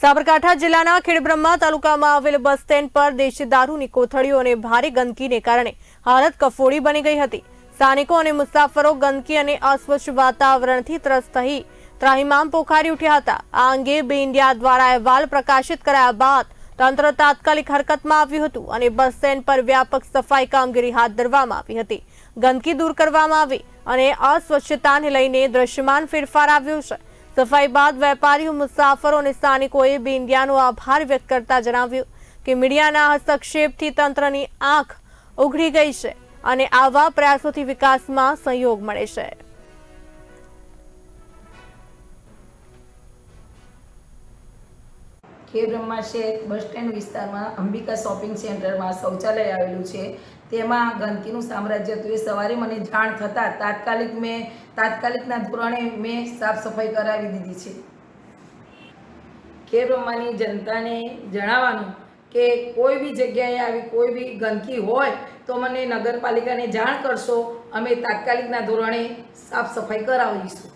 સાબરકાંઠા જિલ્લાના ખેડબ્રહ્મા તાલુકામાં આવેલ બસ સ્ટેન્ડ પર દેશી દારૂની કોથળીઓ અને ભારે ગંદકીને કારણે હાલત કફોડી બની ગઈ હતી. સ્થાનિકો અને મુસાફરો ગંદકી અને અસ્વચ્છ વાતાવરણથી ત્રસ્ત થઈ ત્રાહિમામ પોખારી ઉઠ્યા હતા. આ અંગે બે ઇન્ડિયા દ્વારા અહેવાલ પ્રકાશિત કરાયા બાદ તંત્ર તાત્કાલિક હરકતમાં આવ્યું હતું અને બસ સ્ટેન્ડ પર વ્યાપક સફાઈ કામગીરી હાથ ધરવામાં આવી હતી. ગંદકી દૂર કરવામાં આવી અને અસ્વચ્છતાને લઈને દ્રશ્યમાન ફેરફાર આવ્યો છે. સફાઈ બાદ વેપારીઓ, મુસાફરો અને સ્થાનિકોએ બી ઇન્ડિયાનો આભાર વ્યક્ત કરતા જણાવ્યું કે મીડિયાના હસ્તક્ષેપથી તંત્રની આંખ ઉઘડી ગઈ છે અને આવા પ્રયાસોથી વિકાસમાં સહયોગ મળે છે. ખેબ્રહ્મા શેખ બસ સ્ટેન્ડ વિસ્તારમાં અંબિકા શોપિંગ સેન્ટરમાં શૌચાલય આવેલું છે. તેમાં ગંદકીનું સામ્રાજ્ય હતું. એ સવારે મને જાણ થતાં તાત્કાલિક મેં, તાત્કાલિકના ધોરણે મેં સાફ સફાઈ કરાવી દીધી છે. ખેબ્રહ્માની જનતાને જણાવવાનું કે કોઈ બી જગ્યાએ આવી કોઈ બી ગંદકી હોય તો મને નગરપાલિકાને જાણ કરશો. અમે તાત્કાલિકના ધોરણે સાફ સફાઈ કરાવીશું.